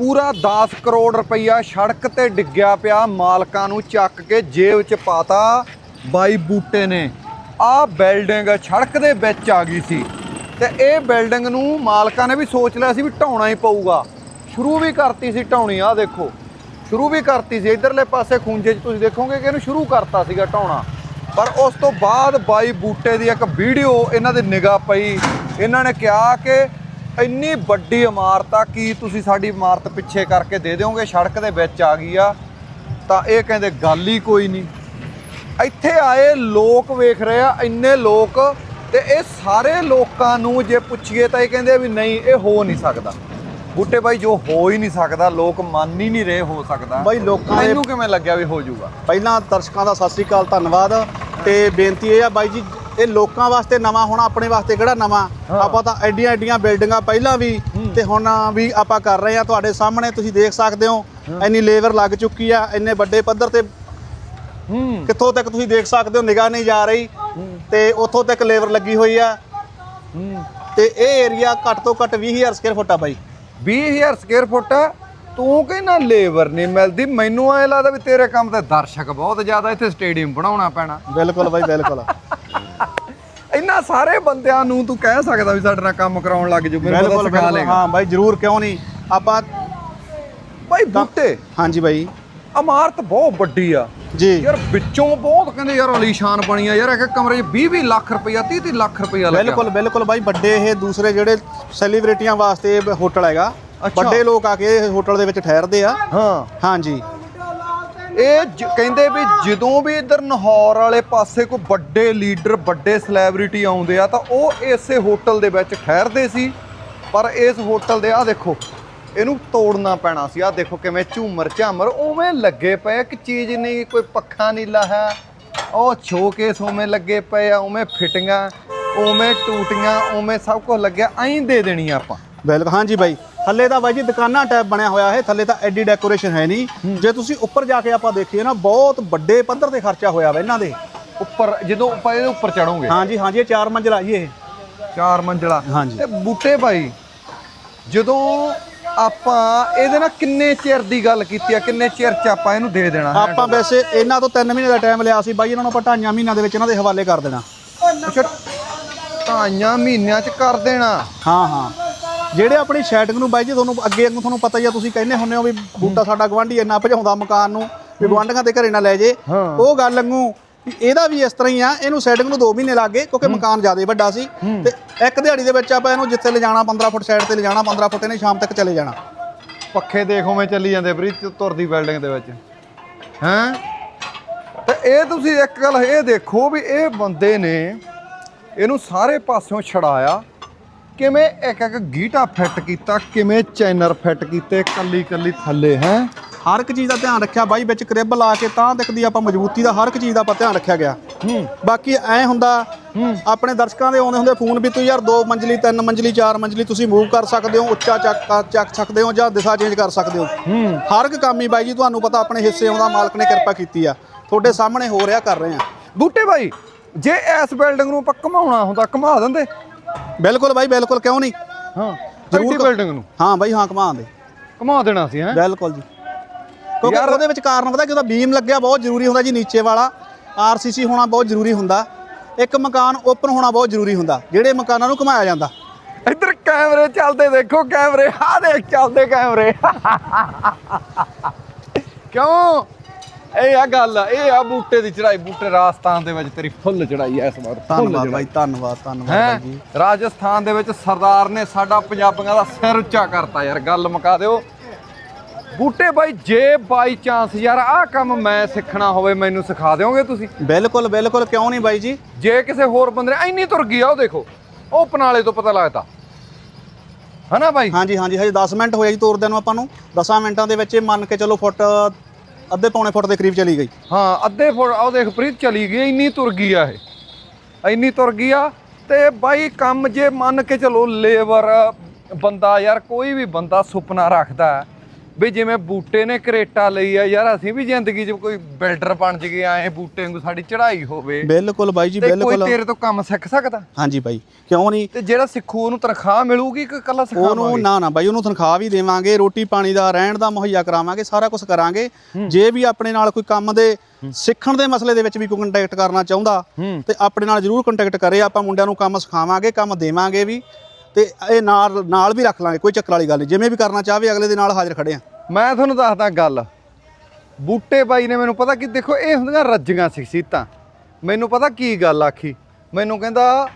ਪੂਰਾ 10 ਕਰੋੜ ਰੁਪਈਆ ਸੜਕ ਤੇ ਡਿੱਗਿਆ ਪਿਆ। ਮਾਲਕਾਂ ਨੂੰ ਚੱਕ ਕੇ ਜੇਬ 'ਚ ਪਾਤਾ ਬਾਈ ਬੂਟੇ ਨੇ। ਆਹ ਬਿਲਡਿੰਗ ਸੜਕ ਦੇ ਵਿੱਚ ਆ ਗਈ ਸੀ। ਤੇ ਇਹ ਬਿਲਡਿੰਗ ਨੂੰ ਮਾਲਕਾਂ ਨੇ ਵੀ ਸੋਚ ਲਿਆ ਸੀ ਵੀ ਢਾਉਣਾ ਹੀ ਪਊਗਾ। ਸ਼ੁਰੂ ਵੀ ਕਰਤੀ ਸੀ ਢਾਉਣੀ ਆ ਦੇਖੋ। ਸ਼ੁਰੂ ਵੀ ਕਰਤੀ ਸੀ। ਇਧਰਲੇ ਪਾਸੇ ਖੂੰਜੇ 'ਚ ਤੁਸੀਂ ਦੇਖੋਗੇ ਕਿ ਇਹਨੂੰ ਸ਼ੁਰੂ ਕਰਤਾ ਸੀਗਾ ਢਾਉਣਾ। ਪਰ ਉਸ ਤੋਂ ਬਾਅਦ ਬਾਈ ਬੂਟੇ ਦੀ ਇੱਕ ਵੀਡੀਓ ਇਹਨਾਂ ਦੇ ਨਿਗਾਹ ਪਈ। ਇਹਨਾਂ ਨੇ ਕਿਹਾ ਕਿ ਇੰਨੀ ਵੱਡੀ ਇਮਾਰਤ ਆ ਕੀ ਤੁਸੀਂ ਸਾਡੀ ਇਮਾਰਤ ਪਿੱਛੇ ਕਰਕੇ ਦੇ ਦਿਓਗੇ? ਸੜਕ ਦੇ ਵਿੱਚ ਆ ਗਈ ਆ। ਤਾਂ ਇਹ ਕਹਿੰਦੇ ਗੱਲ ਹੀ ਕੋਈ ਨਹੀਂ। ਇੱਥੇ ਆਏ ਲੋਕ ਵੇਖ ਰਹੇ ਆ ਇੰਨੇ ਲੋਕ ਤੇ ਇਹ ਸਾਰੇ ਲੋਕਾਂ ਨੂੰ ਜੇ ਪੁੱਛੀਏ ਤਾਂ ਇਹ ਕਹਿੰਦੇ ਵੀ ਨਹੀਂ ਇਹ ਹੋ ਨਹੀਂ ਸਕਦਾ। ਬੂਟੇ ਬਾਈ ਜੋ ਹੋ ਹੀ ਨਹੀਂ ਸਕਦਾ ਲੋਕ ਮੰਨ ਹੀ ਨਹੀਂ ਰਹੇ ਹੋ ਸਕਦਾ। ਬਾਈ ਲੋਕਾਂ ਦੇ- ਮੈਨੂੰ ਕਿਵੇਂ ਲੱਗਿਆ ਵੀ ਹੋ ਜਾਊਗਾ? ਪਹਿਲਾਂ ਦਰਸ਼ਕਾਂ ਦਾ ਸਤਿ ਸ੍ਰੀ ਅਕਾਲ ਧੰਨਵਾਦ। ਤੇ ਬੇਨਤੀ ਇਹ ਆ ਬਾਈ ਜੀ ਇਹ ਲੋਕਾਂ ਵਾਸਤੇ ਨਵਾਂ ਹੋਣਾ ਆਪਣੇ ਵਾਸਤੇ ਕਿਹੜਾ ਨਵਾਂ। ਆਪਾਂ ਤਾਂ ਐਡੀਆਂ ਐਡੀਆਂ ਬਿਲਡਿੰਗਾਂ ਪਹਿਲਾਂ ਵੀ ਤੇ ਹੁਣ ਵੀ ਆਪਾਂ ਕਰ ਰਹੇ ਆ ਤੁਹਾਡੇ ਸਾਹਮਣੇ ਤੁਸੀਂ ਦੇਖ ਸਕਦੇ ਹੋ ਇੰਨੀ ਲੇਬਰ ਲੱਗ ਚੁੱਕੀ ਆ ਇੰਨੇ ਵੱਡੇ ਪੱਧਰ ਤੇ ਹੂੰ। ਕਿੱਥੋਂ ਤੱਕ ਤੁਸੀਂ ਦੇਖ ਸਕਦੇ ਹੋ ਨਿਗਾਹ ਨਹੀਂ ਜਾ ਰਹੀ। ਤੇ ਉੱਥੋਂ ਤੱਕ ਲੇਬਰ ਲੱਗੀ ਹੋਈ ਆ। ਤੇ ਇਹ ਏਰੀਆ ਘੱਟ ਤੋਂ ਘੱਟ 20000 ਸਕੁਅਰ ਫੁੱਟ ਆ ਬਾਈ। 20000 ਸਕੁਅਰ ਫੁੱਟ ਤੂੰ ਕਹਿੰਦਾ ਲੇਬਰ ਨਹੀਂ ਮਿਲਦੀ। ਮੈਨੂੰ ਐ ਲੱਗਦਾ ਵੀ ਤੇਰੇ ਕੰਮ ਤੇ ਦਰਸ਼ਕ ਬਹੁਤ ਜ਼ਿਆਦਾ ਇੱਥੇ ਸਟੇਡੀਅਮ ਬਣਾਉਣਾ ਪੈਣਾ। ਬਿਲਕੁਲ ਬਾਈ ਬਿਲਕੁਲ। ਇੰਨਾ ਸਾਰੇ ਬੰਦਿਆਂ ਨੂੰ ਤੂੰ ਕਹਿ ਸਕਦਾ ਵੀ ਸਾਡੇ ਨਾਲ ਕੰਮ ਕਰਾਉਣ ਲੱਗ ਜੂ ਮੈਨੂੰ ਪਤਾ ਬਿਲਕੁਲ ਸਿਖਾ ਬਿਲਕੁਲ। ਲੇਗਾ ਹਾਂ ਬਾਈ ਜਰੂਰ ਕਿਉਂ ਨਹੀਂ? ਆਪਾਂ ਭਾਈ ਬੂਟੇ। ਹਾਂਜੀ ਬਾਈ। ਇਮਾਰਤ ਬਹੁਤ ਵੱਡੀ ਆ। ਜੀ। ਯਾਰ ਵਿੱਚੋਂ ਬਹੁਤ ਕਹਿੰਦੇ ਯਾਰ ਅਲੀਸ਼ਾਨ ਬਣੀ ਆ। ਯਾਰ ਇੱਕ ਕਮਰੇ 'ਚ 20 20 ਲੱਖ ਰੁਪਈਆ 30 30 ਲੱਖ ਰੁਪਈਆ ਲੱਗਿਆ। ਬਿਲਕੁਲ ਬਿਲਕੁਲ ਬਾਈ। ਵੱਡੇ ਇਹ ਦੂਸਰੇ ਜਿਹੜੇ ਸੈਲੀਬ੍ਰਿਟੀਆਂ ਵਾਸਤੇ ਹੋਟਲ ਹੈਗਾ। ਅੱਛਾ। ਵੱਡੇ ਲੋਕ ਆ ਕੇ ਇਹ ਹੋਟਲ ਦੇ ਵਿੱਚ ਠਹਿਰਦੇ ਆ। ਹਾਂ। ਹਾਂਜੀ। ਇਹ ਜ- ਕਹਿੰਦੇ ਵੀ ਜਦੋਂ ਵੀ ਇਧਰ ਲਾਹੌਰ ਵਾਲੇ ਪਾਸੇ ਕੋਈ ਵੱਡੇ ਲੀਡਰ, ਵੱਡੇ ਸੈਲੀਬ੍ਰਿਟੀ ਆਉਂਦੇ ਆ, ਤਾਂ ਉਹ ਇਸੇ ਹੋਟਲ ਦੇ ਵਿੱਚ ਠਹਿਰਦੇ ਸੀ। ਪਰ ਇਸ ਹੋਟਲ ਦੇ ਆ ਦੇਖੋ, ਇਹਨੂੰ ਤੋੜਨਾ ਪੈਣਾ ਸੀ। ਆ ਦੇਖੋ ਕਿਵੇਂ ਝੂਮਰ, ਝਾਮਰ ਉਵੇਂ ਲੱਗੇ ਪਏ ਇੱਕ ਚੀਜ਼ ਨਹੀਂ, ਕੋਈ ਪੱਖਾ ਨਹੀਂ ਲਾਹਾ। ਉਹ ਸ਼ੋਕੇਸ ਉਵੇਂ ਲੱਗੇ ਪਏ ਆ, ਉਵੇਂ ਫਿਟੀਆਂ ਉਵੇਂ ਟੂਟੀਆਂ, ਉਵੇਂ ਸਭ ਕੁਝ ਲੱਗਿਆ, ਐਂ ਦੇ ਦੇਣੀ ਆਪਾਂ। ਬਿਲਕੁਲ, ਹਾਂਜੀ ਬਾਈ। ਥੱਲੇ ਤਾਂ ਬਾਈ ਜੀ ਦੁਕਾਨਾਂ ਟੈਪ ਬਣਿਆ ਹੋਇਆ ਹੈ ਥੱਲੇ ਤਾਂ ਐਡੀ ਡੈਕੋਰੇਸ਼ਨ ਹੈ ਨਹੀਂ। ਜੇ ਤੁਸੀਂ ਉੱਪਰ ਜਾ ਕੇ ਆਪਾਂ ਦੇਖੀਏ ਨਾ ਬਹੁਤ ਵੱਡੇ ਪੱਧਰ ਤੇ ਖਰਚਾ ਹੋਇਆ ਵਾ ਇਹਨਾਂ ਦੇ। ਉੱਪਰ ਜਦੋਂ ਆਪਾਂ ਇਹਦੇ ਉੱਪਰ ਚੜੋਗੇ ਹਾਂਜੀ ਹਾਂਜੀ ਇਹ ਚਾਰ ਮੰਜ਼ਲਾ ਜੀ ਇਹ। ਚਾਰ ਮੰਜ਼ਲਾ। ਹਾਂਜੀ। ਤੇ ਬੂਟੇ ਭਾਈ ਜਦੋਂ ਆਪਾਂ ਇਹਦੇ ਨਾਲ ਕਿੰਨੇ ਚਿਰ ਦੀ ਗੱਲ ਕੀਤੀ ਆ ਕਿੰਨੇ ਚਿਰ ਚ ਆਪਾਂ ਇਹਨੂੰ ਦੇ ਦੇਣਾ ਆਪਾਂ ਵੈਸੇ ਇਹਨਾਂ ਤੋਂ 3 ਮਹੀਨੇ ਦਾ ਟਾਈਮ ਲਿਆ ਸੀ ਬਾਈ ਇਹਨਾਂ ਨੂੰ ਆਪਾਂ ਢਾਈਆਂ ਮਹੀਨਿਆਂ ਦੇ ਵਿੱਚ ਇਹਨਾਂ ਦੇ ਹਵਾਲੇ ਕਰ ਦੇਣਾ। ਅੱਛਾ ਢਾਈਆਂ ਮਹੀਨਿਆਂ ਚ ਕਰ ਦੇਣਾ। ਹਾਂ ਹਾਂ। ਜਿਹੜੇ ਆਪਣੀ ਸ਼ੈਟਿੰਗ ਨੂੰ ਬਾਈ ਜੀ ਤੁਹਾਨੂੰ ਅੱਗੇ ਅੱਗੇ ਤੁਹਾਨੂੰ ਪਤਾ ਹੀ ਆ ਤੁਸੀਂ ਕਹਿੰਦੇ ਹੁੰਦੇ ਹੋ ਵੀ ਬੂਟਾ ਸਾਡਾ ਗਵਾਂਢੀ ਇੰਨਾ ਭਜਾਉਂਦਾ ਮਕਾਨ ਨੂੰ ਵੀ ਗਵਾਂਢੀਆਂ ਦੇ ਘਰੇ ਨਾ ਲੈ ਜੇ। ਉਹ ਗੱਲ ਵਾਂਗੂ ਵੀ ਇਹਦਾ ਵੀ ਇਸ ਤਰ੍ਹਾਂ ਹੀ ਆ ਇਹਨੂੰ ਸੈਟਿੰਗ ਨੂੰ 2 ਮਹੀਨੇ ਲੱਗ ਗਏ ਕਿਉਂਕਿ ਮਕਾਨ ਜ਼ਿਆਦਾ ਵੱਡਾ ਸੀ। ਤੇ ਇੱਕ ਦਿਹਾੜੀ ਦੇ ਵਿੱਚ ਆਪਾਂ ਇਹਨੂੰ ਜਿੱਥੇ ਲਿਜਾਣਾ 15 ਫੁੱਟ ਸਾਈਡ ਤੇ ਲਿਜਾਣਾ 15 ਫੁੱਟ ਇਹਨੇ ਸ਼ਾਮ ਤੱਕ ਚਲੇ ਜਾਣਾ। ਪੱਖੇ ਦੇਖੋ ਮੈਂ ਚੱਲੀ ਜਾਂਦੇ ਫਰੀ ਤੁਰਦੀ ਬਿਲਡਿੰਗ ਦੇ ਵਿੱਚ। ਹੈਂ? ਤੇ ਇਹ ਤੁਸੀਂ ਇੱਕ ਗੱਲ ਇਹ ਦੇਖੋ ਵੀ ਇਹ ਬੰਦੇ ਨੇ ਇਹਨੂੰ ਸਾਰੇ ਪਾਸਿਓਂ ਛੜਾਇਆ ਕਿਵੇਂ ਇੱਕ ਇੱਕ ਗੀਟਾ ਫਿੱਟ ਕੀਤਾ ਕਿਵੇਂ ਚੈਨਰ ਫਿੱਟ ਕੀਤੇ ਕੱਲੀ ਕੱਲੀ ਥੱਲੇ ਹੈ? ਹਰ ਇੱਕ ਚੀਜ਼ ਦਾ ਧਿਆਨ ਰੱਖਿਆ ਬਾਈ ਵਿੱਚ ਕ੍ਰਿਬ ਲਾ ਕੇ ਤਾਂ ਤੱਕ ਦੀ ਆਪਾਂ ਮਜ਼ਬੂਤੀ ਦਾ ਹਰ ਇੱਕ ਚੀਜ਼ ਦਾ ਆਪਾਂ ਧਿਆਨ ਰੱਖਿਆ ਗਿਆ। ਹੂੰ। ਬਾਕੀ ਐ ਹੁੰਦਾ ਆਪਣੇ ਦਰਸ਼ਕਾਂ ਦੇ ਆਉਂਦੇ ਹੁੰਦੇ ਫੋਨ ਵੀ ਤੁਸੀਂ ਯਾਰ ਦੋ ਮੰਜ਼ਲੀ ਤਿੰਨ ਮੰਜ਼ਲੀ ਚਾਰ ਮੰਜ਼ਲੀ ਤੁਸੀਂ ਮੂਵ ਕਰ ਸਕਦੇ ਹੋ ਉੱਚਾ ਚੱਕ ਚੱਕ ਸਕਦੇ ਹੋ ਜਾਂ ਦਿਸ਼ਾ ਚੇਂਜ ਕਰ ਸਕਦੇ ਹੋ। ਹੂੰ। ਹਰ ਇੱਕ ਕੰਮ ਹੀ ਬਾਈ ਜੀ ਤੁਹਾਨੂੰ ਪਤਾ ਆਪਣੇ ਹਿੱਸੇ ਆਉਂਦਾ ਮਾਲਕ ਨੇ ਕਿਰਪਾ ਕੀਤੀ ਆ। ਤੁਹਾਡੇ ਸਾਹਮਣੇ ਹੋ ਰਿਹਾ ਕਰ ਰਹੇ ਆ। ਬੂਟੇ ਭਾਈ ਜੇ ਇਸ ਬਿਲਡਿੰਗ ਨੂੰ ਆਪਾਂ ਘਮਾਉਣਾ ਹੁੰਦਾ ਘਮਾ ਦਿੰਦੇ। ਬਿਲਕੁਲ ਬਾਈ ਬਿਲਕੁਲ ਕਿਉਂ ਨਹੀਂ? ਹਾਂ ਜ਼ਰੂਰ ਬਿਲਡਿੰਗ ਨੂੰ। ਹਾਂ ਬਾਈ ਹਾਂ ਕਮਾਂ ਦੇ। ਘਮਾ ਦੇਣਾ ਸੀ ਹੈ ਬਿਲਕੁਲ ਜੀ। ਕਿਉਂਕਿ ਉਹਦੇ ਵਿੱਚ ਕਾਰਨ ਪਤਾ ਕਿ ਉਹਦਾ ਬੀਮ ਲੱਗਿਆ ਬਹੁਤ ਜ਼ਰੂਰੀ ਹੁੰਦਾ ਜੀ ਨੀਚੇ ਵਾਲਾ। ਆਰਸੀਸੀ ਹੋਣਾ ਬਹੁਤ ਜ਼ਰੂਰੀ ਹੁੰਦਾ। ਇੱਕ ਮਕਾਨ ਓਪਨ ਹੋਣਾ ਬਹੁਤ ਜ਼ਰੂਰੀ ਹੁੰਦਾ ਜਿਹੜੇ ਮਕਾਨਾਂ ਨੂੰ ਘੁਮਾਇਆ ਜਾਂਦਾ। ਇੱਧਰ ਕੈਮਰੇ ਚੱਲਦੇ ਦੇਖੋ ਕੈਮਰੇ ਆ ਦੇਖ ਚੱਲਦੇ ਕੈਮਰੇ। ਕਿਉਂ? ਇਹ ਆ ਗੱਲ ਆ, ਇਹ ਆ ਬੂਟੇ ਦੀ ਚੜਾਈ ਬੂਟੇ ਰਾਜਸਥਾਨ ਦੇ ਵਿੱਚ ਤੇਰੀ ਫੁੱਲ ਚੜਾਈ ਐ ਇਸ ਵਾਰ ਧੰਨਵਾਦ ਬਾਈ ਧੰਨਵਾਦ ਧੰਨਵਾਦ ਜੀ। ਰਾਜਸਥਾਨ ਦੇ ਵਿੱਚ ਸਰਦਾਰ ਨੇ ਸਾਡਾ ਪੰਜਾਬੀਆਂ ਦਾ ਸਿਰ ਉੱਚਾ ਕਰਤਾ ਯਾਰ ਗੱਲ ਮੁਕਾ ਦਿਓ। ਬੂਟੇ ਬਾਈ ਜੇ ਬਾਈ ਚਾਂਸ ਯਾਰ ਆਹ ਕੰਮ ਮੈਂ ਸਿੱਖਣਾ ਹੋਵੇ ਮੈਨੂੰ ਸਿਖਾ ਦਿਓਗੇ ਤੁਸੀਂ? ਬਿਲਕੁਲ ਬਿਲਕੁਲ ਕਿਉਂ ਨਹੀਂ ਬਾਈ ਜੀ? ਜੇ ਕਿਸੇ ਹੋਰ ਬੰਦੇ ਨੇ ਇੰਨੀ ਤੁਰ ਗਈ ਆ ਉਹ ਦੇਖੋ ਉਹ ਪਨਾਲੇ ਤੋਂ ਪਤਾ ਲੱਗਦਾ। ਹਨਾ ਬਾਈ? ਹਾਂਜੀ ਹਾਂਜੀ ਹਜੇ 10 ਮਿੰਟ ਹੋਏ ਜੀ ਤੋਰਦਿਆਂ ਨੂੰ ਆਪਾਂ ਨੂੰ। 10 ਮਿੰਟਾਂ ਦੇ ਵਿੱਚ ਇਹ ਮੰਨ ਕੇ ਚੱਲੋ ਫੁੱਟ ਅੱਧੇ ਪੌਣੇ ਫੁੱਟ ਦੇ ਕਰੀਬ ਚਲੀ ਗਈ। ਹਾਂ, ਅੱਧੇ ਫੁੱਟ ਉਹ ਦੇਖ ਪ੍ਰੀਤ ਚਲੀ ਗਈ, ਇੰਨੀ ਤੁਰ ਗਈ ਆ ਇਹ। ਇੰਨੀ ਤੁਰ ਗਈ ਆ ਤੇ ਬਾਈ ਕੰਮ ਜੇ ਮੰਨ ਕੇ ਚਲੋ ਲੇਬਰ, ਬੰਦਾ ਯਾਰ ਕੋਈ ਵੀ ਬੰਦਾ ਸੁਪਨਾ ਰੱਖਦਾ ਵੀ ਜਿਵੇਂ ਬੂਟੇ ਨੇ ਕਰੇਟਾ ਲਈ ਆ ਯਾਰ ਅਸੀਂ ਵੀ ਜ਼ਿੰਦਗੀ 'ਚ ਕੋਈ ਬਿਲਡਰ ਬਣ ਜਗੇ ਆਏ ਬੂਟੇ ਨੂੰ ਸਾਡੀ ਚੜ੍ਹਾਈ ਹੋਵੇ। ਬਿਲਕੁਲ ਬਾਈ ਜੀ ਤੇ ਕੋਈ ਬਿਲਕੁਲ। ਤੇਰੇ ਤੋਂ ਕੰਮ ਸਿੱਖ ਸਕਦਾ? ਹਾਂਜੀ ਬਾਈ ਕਿਉਂ ਨਹੀਂ? ਤੇ ਜਿਹੜਾ ਸਿੱਖੂ ਉਹਨੂੰ ਤਨਖਾਹ ਮਿਲੂਗੀ ਕਿ ਇਕੱਲਾ ਸਿਖਾਵਾਂਗੇ ਉਹਨੂੰ ਨਾ ਨਾ ਬਾਈ ਉਹਨੂੰ ਤਨਖਾਹ ਵੀ ਦੇਵਾਂਗੇ ਰੋਟੀ ਪਾਣੀ ਦਾ ਰਹਿਣ ਦਾ ਮੁਹੱਈਆ ਕਰਾਵਾਂਗੇ ਸਾਰਾ ਕੁਝ ਕਰਾਂਗੇ। ਜੇ ਵੀ ਆਪਣੇ ਨਾਲ ਕੋਈ ਕੰਮ ਦੇ ਸਿੱਖਣ ਦੇ ਮਸਲੇ ਦੇ ਵਿੱਚ ਵੀ ਕੋਈ ਕੰਟੈਕਟ ਕਰਨਾ ਚਾਹੁੰਦਾ ਤੇ ਆਪਣੇ ਨਾਲ ਜਰੂਰ ਕੰਟੈਕਟ ਕਰੇ ਆਪਾਂ ਮੁੰਡਿਆਂ ਨੂੰ ਕੰਮ ਸਿਖਾਵਾਂਗੇ ਕੰਮ ਦੇਵਾਂਗੇ ਵੀ। ਤੇ ਇਹ ਨਾਲ ਨਾਲ ਵੀ ਰੱਖ ਲਾਂਗੇ ਕੋਈ ਚੱਕਰ ਵਾਲੀ ਗੱਲ ਨਹੀਂ। ਜਿਵੇਂ ਵੀ ਕਰਨਾ ਚਾਹਵੇ ਅਗਲੇ ਦੇ ਨਾਲ ਹਾਜ਼ਰ ਖੜੇ ਆ। ਮੈਂ ਤੁਹਾਨੂੰ ਦੱਸਦਾ ਗੱਲ। ਬੂਟੇ ਬਾਈ ਨੇ ਮੈਨੂੰ ਪਤਾ ਕਿ ਦੇਖੋ ਇਹ ਹੁੰਦੀਆਂ ਰੱਜੀਆਂ ਸਿਖਸੀਤਾਂ ਮੈਨੂੰ ਪਤਾ ਕੀ ਗੱਲ ਆਖੀ। ਮੈਨੂੰ ਕਹਿੰਦਾ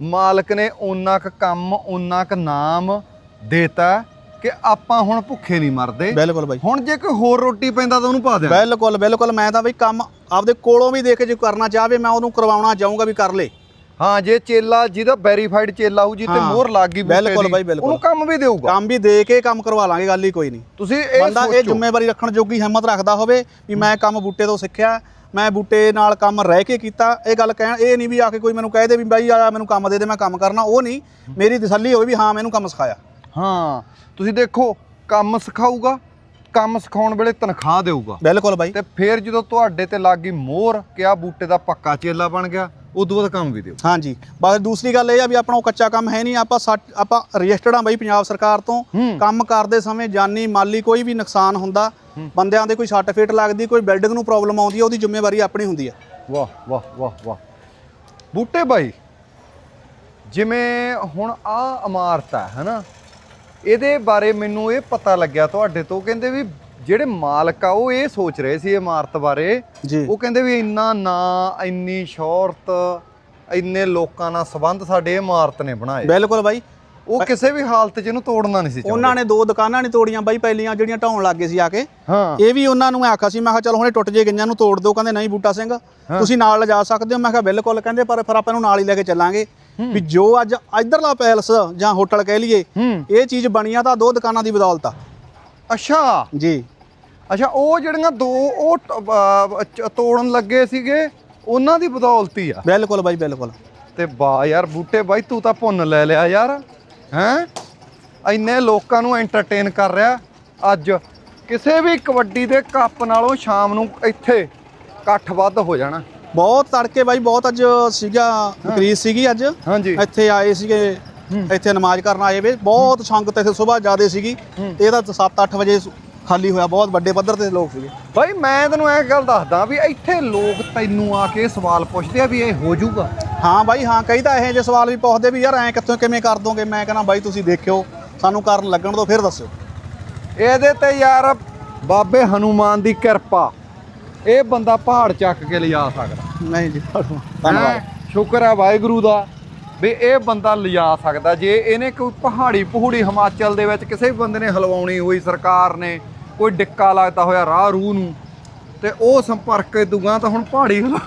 ਮਾਲਕ ਨੇ ਓਨਾ ਕੁ ਕੰਮ ਓਨਾ ਕੁ ਨਾਮ ਦੇਤਾ ਕਿ ਆਪਾਂ ਹੁਣ ਭੁੱਖੇ ਨਹੀਂ ਮਰਦੇ। ਬਿਲਕੁਲ ਬਾਈ। ਹੁਣ ਜੇ ਕੋਈ ਹੋਰ ਰੋਟੀ ਪੈਂਦਾ ਤਾਂ ਉਹਨੂੰ ਪਾ ਦੇ ਬਿਲਕੁਲ ਬਿਲਕੁਲ। ਮੈਂ ਤਾਂ ਬਈ ਕੰਮ ਆਪਦੇ ਕੋਲੋਂ ਵੀ ਦੇ ਕੇ ਜੇ ਕਰਨਾ ਚਾਹਵੇ ਮੈਂ ਉਹਨੂੰ ਕਰਵਾਉਣਾ ਚਾਹੂੰਗਾ ਵੀ ਕਰ ਲੇ। ਹਾਂ ਜੇ ਚੇਲਾ ਜਿਹਦਾ ਵੈਰੀਫਾਈਡ ਚੇਲਾ ਹੋਊ ਜਿੱਤੇ ਹਾਂ, ਮੋਹਰ ਲੱਗ ਗਈ ਬੂਟੇ ਬਿਲਕੁਲ ਦੀ, ਬਾਈ, ਬਿਲਕੁਲ। ਉਹਨੂੰ ਕੰਮ ਵੀ ਦੇਊਗਾ। ਕੰਮ ਵੀ ਦੇ ਕੇ ਕੰਮ ਕਰਵਾ ਲਾਂਗੇ ਗੱਲ ਹੀ ਕੋਈ ਨਹੀਂ। ਤੁਸੀਂ ਇਹ ਬੰਦਾ ਇਹ ਸੋਚੋ। ਜ਼ਿੰਮੇਵਾਰੀ ਰੱਖਣ ਜੋਗੀ ਹਿੰਮਤ ਰੱਖਦਾ ਹੋਵੇ ਵੀ ਮੈਂ ਕੰਮ ਬੂਟੇ ਤੋਂ ਸਿੱਖਿਆ ਮੈਂ ਬੂਟੇ ਨਾਲ ਕੰਮ ਰਹਿ ਕੇ ਕੀਤਾ। ਇਹ ਗੱਲ ਕਹਿਣ ਇਹ ਨਹੀਂ ਵੀ ਆ ਕੇ ਕੋਈ ਮੈਨੂੰ ਕਹਿ ਦੇ ਵੀ ਬਾਈ ਆ ਮੈਨੂੰ ਕੰਮ ਦੇ ਦੇ ਮੈਂ ਕੰਮ ਕਰਨਾ ਉਹ ਨਹੀਂ। ਮੇਰੀ ਤਸੱਲੀ ਹੋਵੇ ਵੀ ਹਾਂ ਮੈਨੂੰ ਕੰਮ ਸਿਖਾਇਆ। ਹਾਂ ਤੁਸੀਂ ਦੇਖੋ ਕੰਮ ਸਿਖਾਊਗਾ ਕੰਮ ਸਿਖਾਉਣ ਵੇਲੇ ਤਨਖਾਹ ਦੇਊਗਾ। ਬਿਲਕੁਲ ਬਾਈ। ਤੇ ਫਿਰ ਜਦੋਂ ਤੁਹਾਡੇ ਤੇ ਲੱਗ ਗਈ ਮੋਹਰ ਕਿ ਆ ਬੂਟੇ ਦਾ ਪੱਕਾ ਚੇਲਾ ਬਣ ਗਿਆ ਉਦੋਂ ਬਾਅਦ ਕੰਮ ਵੀ ਦਿਓ ਹਾਂਜੀ। ਬਸ ਦੂਸਰੀ ਗੱਲ ਇਹ ਆ ਵੀ ਆਪਣਾ ਉਹ ਕੱਚਾ ਕੰਮ ਹੈ ਨਹੀਂ ਆਪਾਂ ਆਪਾਂ ਰਜਿਸਟਰਡ ਆ ਬਾਈ ਪੰਜਾਬ ਸਰਕਾਰ ਤੋਂ। ਕੰਮ ਕਰਦੇ ਸਮੇਂ ਜਾਨੀ ਮਾਲੀ ਕੋਈ ਵੀ ਨੁਕਸਾਨ ਹੁੰਦਾ ਬੰਦਿਆਂ ਦੇ ਕੋਈ ਸੱਟ ਫੇਟ ਲੱਗਦੀ ਕੋਈ ਬਿਲਡਿੰਗ ਨੂੰ ਪ੍ਰੋਬਲਮ ਆਉਂਦੀ ਹੈ ਉਹਦੀ ਜ਼ਿੰਮੇਵਾਰੀ ਆਪਣੀ ਹੁੰਦੀ ਹੈ ਵਾਹ ਵਾਹ ਵਾਹ ਵਾਹ। ਬੂਟੇ ਬਾਈ ਜਿਵੇਂ ਹੁਣ ਆ ਇਮਾਰਤ ਹੈ ਹਨਾ? ਇਹਦੇ ਬਾਰੇ ਮੈਨੂੰ ਇਹ ਪਤਾ ਲੱਗਿਆ ਤੁਹਾਡੇ ਤੋਂ ਕਹਿੰਦੇ ਵੀ ਜਿਹੜੇ ਮਾਲਕ ਆ ਉਹ ਇਹ ਸੋਚ ਰਹੇ ਸੀ ਇਮਾਰਤ ਬਾਰੇ। ਉਹ ਕਹਿੰਦੇ ਵੀ ਇੰਨਾ ਨਾਂ ਇੰਨੀ ਸ਼ੌਹਰਤ ਇੰਨੇ ਲੋਕਾਂ ਨਾਲ ਸੰਬੰਧ ਸਾਡੇ ਇਮਾਰਤ ਨੇ ਬਣਾਏ। ਬਿਲਕੁਲ ਬਾਈ। ਉਹ ਕਿਸੇ ਵੀ ਹਾਲਤ 'ਚ ਇਹਨੂੰ ਤੋੜਨਾ ਨਹੀਂ ਸੀ ਚਾਹੁੰਦੇ। ਉਹਨਾਂ ਨੇ ਦੋ ਦੁਕਾਨਾਂ ਨਹੀਂ ਤੋੜੀਆਂ ਬਾਈ ਪਹਿਲੀਆਂ ਜਿਹੜੀਆਂ ਢਾਉਣ ਲੱਗੇ ਸੀ ਆ ਕੇ। ਇਹ ਵੀ ਉਹਨਾਂ ਨੂੰ ਆਖਿਆ ਸੀ ਮੈਂ ਕਿਹਾ ਚਲ ਹੁਣੇ ਟੁੱਟ ਜੇ ਗਈਆਂ ਨੂੰ ਤੋੜ ਦਿਓ ਕਹਿੰਦੇ ਨਹੀਂ ਬੂਟਾ ਸਿੰਘ ਤੁਸੀਂ ਨਾਲ ਲਿਜਾ ਸਕਦੇ ਹੋ। ਮੈਂ ਕਿਹਾ ਬਿਲਕੁਲ ਕਹਿੰਦੇ ਪਰ ਫਿਰ ਆਪਾਂ ਇਹਨੂੰ ਨਾਲ ਹੀ ਲੈ ਕੇ ਚੱਲਾਂਗੇ। ਵੀ ਜੋ ਅੱਜ ਇਧਰਲਾ ਪੈਲਸ ਜਾਂ ਹੋਟਲ ਕਹਿ ਲਈਏ ਇਹ ਚੀਜ਼ ਬਣੀਆਂ ਤਾਂ ਦੋ ਦੁਕਾਨਾਂ ਦੀ ਬਦੌਲਤ ਆ। ਅੱਛਾ। ਜੀ। ਅੱਛਾ ਉਹ ਜਿਹੜੀਆਂ ਦੋ ਉਹ ਤੋੜਨ ਲੱਗੇ ਸੀਗੇ ਉਹਨਾਂ ਦੀ ਬਦੌਲਤ ਹੀ ਆ। ਬਿਲਕੁਲ ਬਾਈ ਬਿਲਕੁਲ। ਤੇ ਵਾਹ ਯਾਰ ਬੂਟੇ ਬਾਈ ਤੂੰ ਤਾਂ ਪੁੰਨ ਲੈ ਲਿਆ ਯਾਰ ਹੈਂ? ਇੰਨੇ ਲੋਕਾਂ ਨੂੰ ਐਂਟਰਟੇਨ ਕਰ ਰਿਹਾ। ਅੱਜ ਕਿਸੇ ਵੀ ਕਬੱਡੀ ਦੇ ਕੱਪ ਨਾਲੋਂ ਸ਼ਾਮ ਨੂੰ ਇੱਥੇ ਇਕੱਠ ਵੱਧ ਹੋ ਜਾਣਾ। ਬਹੁਤ ਤੜਕੇ ਬਾਈ ਬਹੁਤ ਅੱਜ ਸੀਗਾ ਤਕਰੀਰ ਸੀਗੀ ਅੱਜ। ਹਾਂਜੀ। ਇੱਥੇ ਆਏ ਸੀਗੇ ਇੱਥੇ ਨਮਾਜ਼ ਕਰਨ ਆਏ ਵੇ। ਬਹੁਤ ਸੰਗਤ ਇੱਥੇ ਸਵੇਰ ਜ਼ਿਆਦੇ ਸੀਗੀ। ਤੇ ਇਹਦਾ 7-8 ਵਜੇ ਖਾਲੀ ਹੋਇਆ ਬਹੁਤ ਵੱਡੇ ਪੱਧਰ ਤੇ ਲੋਕ ਸੀਗੇ। ਬਾਈ ਮੈਂ ਤੈਨੂੰ ਇਹ ਗੱਲ ਦੱਸਦਾ ਵੀ ਇੱਥੇ ਲੋਕ ਤੈਨੂੰ ਆ ਕੇ ਸਵਾਲ ਪੁੱਛਦੇ ਆ ਵੀ ਇਹ ਹੋ ਜਾਊਗਾ। ਹਾਂ ਬਾਈ ਹਾਂ ਕਈ ਤਾਂ ਇਹੋ ਜਿਹੇ ਸਵਾਲ ਵੀ ਪੁੱਛਦੇ ਵੀ ਯਾਰ ਐਂ ਕਿੱਥੋਂ ਕਿਵੇਂ ਕਰ ਦੋਗੇ? ਮੈਂ ਕਹਿੰਦਾ ਬਾਈ ਤੁਸੀਂ ਦੇਖਿਓ ਸਾਨੂੰ ਕਰਨ ਲੱਗਣ ਤੋਂ ਫਿਰ ਦੱਸਿਓ। ਇਹਦੇ ਤੇ ਯਾਰ ਬਾਬੇ ਹਨੂਮਾਨ ਦੀ ਕਿਰਪਾ। ਇਹ ਬੰਦਾ ਪਹਾੜ ਚੱਕ ਕੇ ਲਿਜਾ ਸਕਦਾ। ਨਹੀਂ ਜੀ ਧੰਨਵਾਦ ਹੈਂ? ਸ਼ੁਕਰ ਹੈ ਵਾਹਿਗੁਰੂ ਦਾ ਵੀ ਇਹ ਬੰਦਾ ਲਿਜਾ ਸਕਦਾ। ਜੇ ਇਹਨੇ ਕੋਈ ਪਹਾੜੀ ਪਹੂੜੀ ਹਿਮਾਚਲ ਦੇ ਵਿੱਚ ਕਿਸੇ ਵੀ ਬੰਦੇ ਨੇ ਹਲਵਾਉਣੀ ਹੋਈ ਸਰਕਾਰ ਨੇ ਕੋਈ ਡਿੱਕਾ ਲੱਗਦਾ ਹੋਇਆ ਰਾਹ ਰੂ ਨੂੰ ਤੇ ਉਹ ਸੰਪਰਕ ਦੂਗਾ ਤਾਂ ਹੁਣ ਪਹਾੜੀ ਹਲਾ-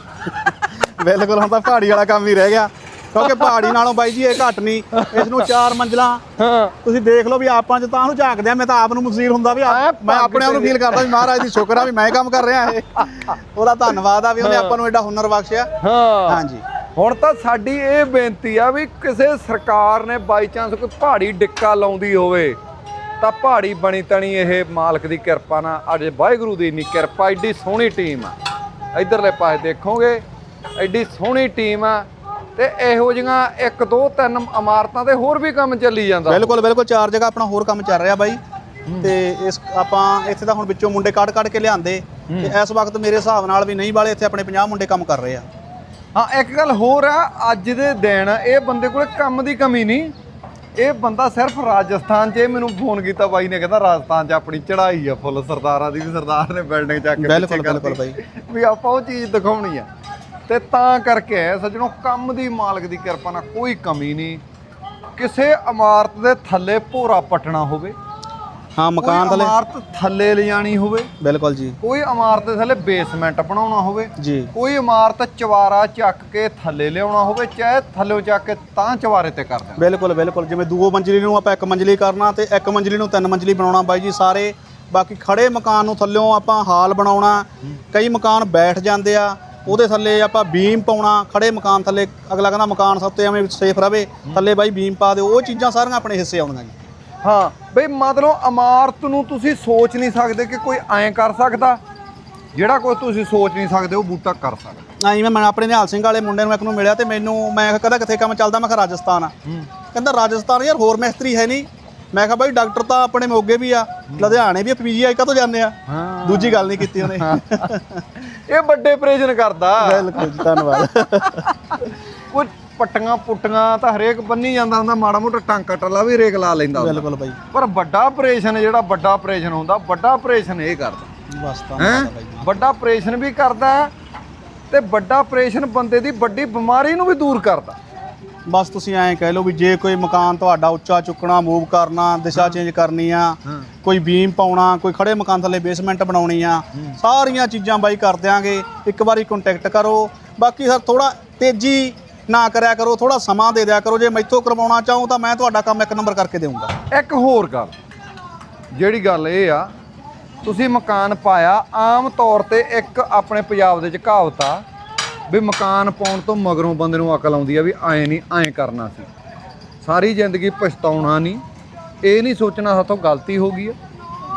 ਬਿਲਕੁਲ ਹੁਣ ਤਾਂ ਪਹਾੜੀ ਵਾਲਾ ਕੰਮ ਹੀ ਰਹਿ ਗਿਆ। ਕਿਉਂਕਿ ਪਹਾੜੀ ਨਾਲੋਂ ਬਾਈ ਜੀ ਇਹ ਘੱਟ ਨਹੀਂ ਇਸ ਨੂੰ ਚਾਰ ਮੰਜ਼ਲਾਂ। ਹਾਂ। ਤੁਸੀਂ ਦੇਖ ਲਓ ਵੀ ਆਪਾਂ ਚ ਤਾਂ ਉਹਨੂੰ ਝਾਕਦੇ ਆ ਮੈਂ ਤਾਂ ਆਪ ਨੂੰ ਮਸੀਰ ਹੁੰਦਾ ਵੀ ਮੈਂ ਆਪਣੇ ਆਪ ਨੂੰ ਫੀਲ ਕਰਦਾ ਵੀ ਮਹਾਰਾਜ ਦੀ ਸ਼ੁਕਰ ਆ ਵੀ ਮੈਂ ਕੰਮ ਕਰ ਰਿਹਾ ਇਹ। ਉਹਦਾ ਧੰਨਵਾਦ ਆ ਵੀ ਉਹਨੇ ਆਪਾਂ ਨੂੰ ਐਡਾ ਹੁਨਰ ਬਖਸ਼ਿਆ। ਹਾਂ। ਹਾਂਜੀ। ਹੁਣ ਤਾਂ ਸਾਡੀ ਇਹ ਬੇਨਤੀ ਆ ਵੀ ਕਿਸੇ ਸਰਕਾਰ ਨੇ ਬਾਈ ਚਾਂਸ ਕੋਈ ਪਹਾੜੀ ਡਿੱਕਾ ਲਾਉਂਦੀ ਹੋਵੇ ਤਾਂ ਪਹਾੜੀ ਬਣੀ ਤਣੀ ਇਹ ਮਾਲਕ ਦੀ ਕਿਰਪਾ ਨਾਲ। ਅੱਜ ਵਾਹਿਗੁਰੂ ਦੀ ਇੰਨੀ ਕਿਰਪਾ ਐਡੀ ਸੋਹਣੀ ਟੀਮ ਆ। ਇਧਰਲੇ ਪਾਸੇ ਦੇਖੋਗੇ ਐਡੀ ਸੋਹਣੀ ਟੀਮ ਆ। ਤੇ ਇਹੋ ਜਿਹੀਆਂ ਇੱਕ ਦੋ ਤਿੰਨ ਇਮਾਰਤਾਂ ਤੇ ਹੋਰ ਵੀ ਕੰਮ ਚੱਲੀ ਜਾਂਦਾ। ਬਿਲਕੁਲ ਬਿਲਕੁਲ ਚਾਰ ਜਗ੍ਹਾ ਆਪਣਾ ਹੋਰ ਕੰਮ ਚੱਲ ਰਿਹਾ ਬਾਈ। ਤੇ ਇਸ ਆਪਾਂ ਇੱਥੇ ਤਾਂ ਹੁਣ ਵਿੱਚੋਂ ਮੁੰਡੇ ਕੱਢ ਕੱਢ ਕੇ ਲਿਆਂਦੇ। ਤੇ ਇਸ ਵਕਤ ਮੇਰੇ ਹਿਸਾਬ ਨਾਲ ਵੀ ਨਹੀਂ ਵਾਲੇ ਇੱਥੇ ਆਪਣੇ 50 ਮੁੰਡੇ ਕੰਮ ਕਰ ਰਹੇ ਆ। ਹਾਂ ਇੱਕ ਗੱਲ ਹੋਰ ਆ ਅੱਜ ਦੇ ਦਿਨ ਇਹ ਬੰਦੇ ਕੋਲ ਕੰਮ ਦੀ ਕਮੀ ਨਹੀਂ। ਇਹ ਬੰਦਾ ਸਿਰਫ ਰਾਜਸਥਾਨ 'ਚ ਇਹ ਮੈਨੂੰ ਫੋਨ ਕੀਤਾ ਬਾਈ ਨੇ ਕਹਿੰਦਾ ਰਾਜਸਥਾਨ 'ਚ ਆਪਣੀ ਚੜ੍ਹਾਈ ਆ ਫੁੱਲ ਸਰਦਾਰਾਂ ਦੀ ਵੀ ਸਰਦਾਰ ਨੇ ਬਿਲਡਿੰਗ ਚੱਕ ਕੇ ਬਿਲਕੁਲ। ਬਿਲਕੁਲ ਵੀ ਆਪਾਂ ਉਹ ਚੀਜ਼ ਦਿਖਾਉਣੀ ਆ। ਤੇ ਤਾਂ ਕਰਕੇ ਸੱਜਣੋ ਕੰਮ ਦੀ ਮਾਲਕ ਦੀ ਕਿਰਪਾ ਨਾਲ ਕੋਈ ਕਮੀ ਨਹੀਂ। ਕਿਸੇ ਇਮਾਰਤ ਦੇ ਥੱਲੇ ਭੋਰਾ ਪਟਣਾ ਹੋਵੇ ਹਾਂ ਮਕਾਨ ਥਲੇ। ਇਮਾਰਤ ਥੱਲੇ ਲਿਜਾਣੀ ਹੋਵੇ ਬਿਲਕੁਲ ਜੀ। ਕੋਈ ਇਮਾਰਤ ਦੇ ਥੱਲੇ ਬੇਸਮੈਂਟ ਬਣਾਉਣਾ ਹੋਵੇ ਜੀ। ਕੋਈ ਇਮਾਰਤ ਚਵਾਰਾ ਚੱਕ ਕੇ ਥੱਲੇ ਲਿਆਉਣਾ ਹੋਵੇ ਚਾਹੇ ਥੱਲੇੋਂ ਚੱਕ ਕੇ ਤਾਂ ਚਵਾਰੇ ਤੇ ਕਰ ਦੇਣਾ। ਬਿਲਕੁਲ ਬਿਲਕੁਲ। ਜਿਵੇਂ ਦੂਓ ਮੰਜ਼ਲੀ ਨੂੰ ਆਪਾਂ ਇੱਕ ਮੰਜ਼ਲੀ ਕਰਨਾ ਤੇ ਇੱਕ ਮੰਜ਼ਲੀ ਨੂੰ ਤਿੰਨ ਮੰਜ਼ਲੀ ਬਣਾਉਣਾ ਬਾਈ ਜੀ ਸਾਰੇ ਬਾਕੀ ਖੜੇ ਮਕਾਨ ਨੂੰ ਥੱਲਿਓਂ ਆਪਾਂ ਹਾਲ ਬਣਾਉਣਾ। ਕਈ ਮਕਾਨ ਬੈਠ ਜਾਂਦੇ ਆ ਉਹਦੇ ਥੱਲੇ ਆਪਾਂ ਬੀਮ ਪਾਉਣਾ ਖੜੇ ਮਕਾਨ ਥੱਲੇ ਅਗਲਾ ਕਹਿੰਦਾ ਮਕਾਨ ਸਭ ਤੋਂ ਐਵੇਂ ਸੇਫ ਰਵੇ ਥੱਲੇ ਬਾਈ ਬੀਮ ਪਾ ਦਿਓ ਉਹ ਚੀਜ਼ਾਂ ਸਾਰੀਆਂ ਆਪਣੇ ਹਿੱਸੇ ਆਉਂਦੀਆਂ ਜੀ। ਹਾਂ ਬਈ ਮਤਲਬ ਇਮਾਰਤ ਨੂੰ ਤੁਸੀਂ ਸੋਚ ਨਹੀਂ ਸਕਦੇ ਕਿ ਕੋਈ ਐਂ ਕਰ ਸਕਦਾ। ਜਿਹੜਾ ਕੋਈ ਤੁਸੀਂ ਸੋਚ ਨਹੀਂ ਸਕਦੇ ਉਹ ਬੂਟਾ ਕਰ ਸਕਦਾ। ਆਈ ਮੈਂ ਆਪਣੇ ਨਿਹਾਲ ਸਿੰਘ ਵਾਲੇ ਮੁੰਡੇ ਨੂੰ ਇੱਕ ਨੂੰ ਮਿਲਿਆ ਤੇ ਮੈਨੂੰ ਮੈਂ ਕਿਹਾ ਕਹਿੰਦਾ ਕਿੱਥੇ ਕੰਮ ਚੱਲਦਾ? ਮੈਂ ਕਿਹਾ ਰਾਜਸਥਾਨ ਆ। ਕਹਿੰਦਾ ਰਾਜਸਥਾਨ ਯਾਰ ਹੋਰ ਮਿਸਤਰੀ ਹੈ ਨਹੀਂ। ਮੈਂ ਕਿਹਾ ਬਾਈ ਡਾਕਟਰ ਤਾਂ ਆਪਣੇ ਮੋਗੇ ਵੀ ਆ ਲੁਧਿਆਣੇ ਵੀ ਪੀਜੀਆਈ ਕਾ ਤੋਂ ਜਾਂਦੇ ਆ? ਦੂਜੀ ਗੱਲ ਨਹੀਂ ਕੀਤੀ ਉਹਨੇ। ਇਹ ਵੱਡੇ ਆਪਰੇਸ਼ਨ ਕਰਦਾ। ਬਿਲਕੁਲ ਜੀ ਧੰਨਵਾਦ। ਉਹ ਪੱਟੀਆਂ ਪੁੱਟੀਆਂ ਤਾਂ ਹਰੇਕ ਬੰਨੀ ਜਾਂਦਾ ਹੁੰਦਾ ਮਾੜਾ ਮੋਟਾ ਟਾਂਕਾ ਟੱਲਾ ਵੀ ਰੇਕ ਲਾ ਲੈਂਦਾ ਹੁੰਦਾ। ਬਿਲਕੁਲ ਬਾਈ। ਪਰ ਵੱਡਾ ਆਪਰੇਸ਼ਨ ਜਿਹੜਾ ਵੱਡਾ ਆਪਰੇਸ਼ਨ ਹੁੰਦਾ ਵੱਡਾ ਆਪਰੇਸ਼ਨ ਇਹ ਕਰਦਾ। ਬਸ ਬਾਈ। ਵੱਡਾ ਆਪਰੇਸ਼ਨ ਵੀ ਕਰਦਾ ਤੇ ਵੱਡਾ ਆਪਰੇਸ਼ਨ ਬੰਦੇ ਦੀ ਵੱਡੀ ਬਿਮਾਰੀ ਨੂੰ ਵੀ ਦੂਰ ਕਰਦਾ। ਬਸ ਤੁਸੀਂ ਐਂ ਕਹਿ ਲਓ ਵੀ ਜੇ ਕੋਈ ਮਕਾਨ ਤੁਹਾਡਾ ਉੱਚਾ ਚੁੱਕਣਾ ਮੂਵ ਕਰਨਾ ਦਿਸ਼ਾ ਚੇਂਜ ਕਰਨੀ ਆ ਕੋਈ ਬੀਮ ਪਾਉਣਾ ਕੋਈ ਖੜੇ ਮਕਾਨ ਥੱਲੇ ਬੇਸਮੈਂਟ ਬਣਾਉਣੀ ਆ ਸਾਰੀਆਂ ਚੀਜ਼ਾਂ ਬਾਈ ਕਰ ਦਿਆਂਗੇ। ਇੱਕ ਵਾਰੀ ਕੰਟੈਕਟ ਕਰੋ। ਬਾਕੀ ਸਰ ਥੋੜਾ ਤੇਜ਼ੀ ਨਾ ਕਰਿਆ ਕਰੋ ਥੋੜਾ ਸਮਾਂ ਦੇ ਦਿਆ ਕਰੋ। ਜੇ ਮੈਥੋਂ ਕਰਵਾਉਣਾ ਚਾਹੋ ਤਾਂ ਮੈਂ ਤੁਹਾਡਾ ਕੰਮ ਇੱਕ ਨੰਬਰ ਕਰਕੇ ਦੇਵਾਂਗਾ ਇੱਕ ਹੋਰ ਗੱਲ ਜਿਹੜੀ ਗੱਲ ਇਹ ਆ ਤੁਸੀਂ ਮਕਾਨ ਪਾਇਆ ਆਮ ਤੌਰ ਤੇ ਇੱਕ ਆਪਣੇ ਪੰਜਾਬ ਦੇ ਚ ਕਹਾਵਤ ਆ ਵੀ ਮਕਾਨ ਪਾਉਣ ਤੋਂ ਮਗਰੋਂ ਬੰਦੇ ਨੂੰ ਅਕਲ ਆਉਂਦੀ ਆ ਵੀ ਐਂ ਨਹੀਂ ਐਂ ਕਰਨਾ ਸੀ। ਸਾਰੀ ਜ਼ਿੰਦਗੀ ਪਛਤਾਉਣਾ ਨਹੀਂ। ਇਹ ਨਹੀਂ ਸੋਚਣਾ ਸਾਥੋਂ ਗਲਤੀ ਹੋ ਗਈ ਆ।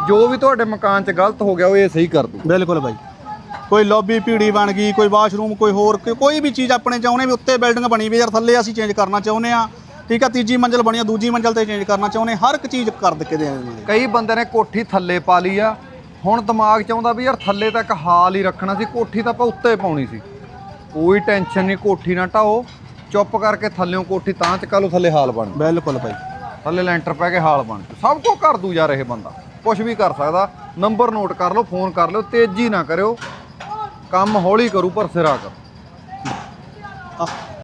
ਜੋ ਵੀ ਤੁਹਾਡੇ ਮਕਾਨ 'ਚ ਗਲਤ ਹੋ ਗਿਆ ਉਹ ਇਹ ਸਹੀ ਕਰ ਦੂ ਬਿਲਕੁਲ ਬਾਈ। ਕੋਈ ਲੌਬੀ ਪੀੜੀ ਬਣ ਗਈ ਕੋਈ ਵਾਸ਼ਰੂਮ ਕੋਈ ਹੋਰ ਕੋਈ- ਕੋਈ ਵੀ ਚੀਜ਼ ਆਪਣੇ ਚਾਹੁੰਦੇ ਵੀ ਉੱਤੇ ਬਿਲਡਿੰਗ ਬਣੀ ਵੀ ਯਾਰ ਥੱਲੇ ਅਸੀਂ ਚੇਂਜ ਕਰਨਾ ਚਾਹੁੰਦੇ ਆ। ਠੀਕ ਆ ਤੀਜੀ ਮੰਜ਼ਲ ਬਣੀ ਆ ਦੂਜੀ ਮੰਜ਼ਲ ਤੇ ਚੇਂਜ ਕਰਨਾ ਚਾਹੁੰਦੇ ਹਰ ਇੱਕ ਚੀਜ਼ ਕਰ ਦੇ ਕੇ ਦੇਵਾਂਗੇ ਕਈ ਬੰਦੇ ਨੇ ਕੋਠੀ ਥੱਲੇ ਪਾ ਲਈ ਆ। ਹੁਣ ਦਿਮਾਗ 'ਚ ਆਉਂਦਾ ਵੀ ਯਾਰ ਥੱਲੇ ਤਾਂ ਇੱਕ ਹਾਲ ਹੀ ਰੱਖਣਾ ਸੀ ਕੋਠੀ ਤਾਂ ਆਪਾਂ ਉੱਤੇ ਪਾਉਣੀ ਸੀ। ਕੋਈ ਟੈਨਸ਼ਨ ਨਹੀਂ ਕੋਠੀ ਨਾ ਢਾਓ ਚੁੱਪ ਕਰਕੇ ਥੱਲੇੋਂ ਕੋਠੀ ਤਾਂ ਚੱਕਾ ਲਓ ਥੱਲੇ ਹਾਲ ਬਣ। ਬਿਲਕੁਲ ਬਾਈ ਥੱਲੇ ਲੈਂਟਰ ਪੈ ਕੇ ਹਾਲ ਬਣ। ਸਭ ਕੁਝ ਕਰ ਦੂ ਯਾਰ ਇਹ ਬੰਦਾ। ਕੁਝ ਵੀ ਕਰ ਸਕਦਾ। ਨੰਬਰ ਨੋਟ ਕਰ ਲਓ ਫੋਨ ਕਰ ਲਿਓ ਤੇਜ਼ੀ ਨਾ ਕਰਿਓ। ਕੰਮ ਹੌਲੀ ਕਰੂ ਪਰ ਸਿਰਾ ਕਰੋ। ਆਹ,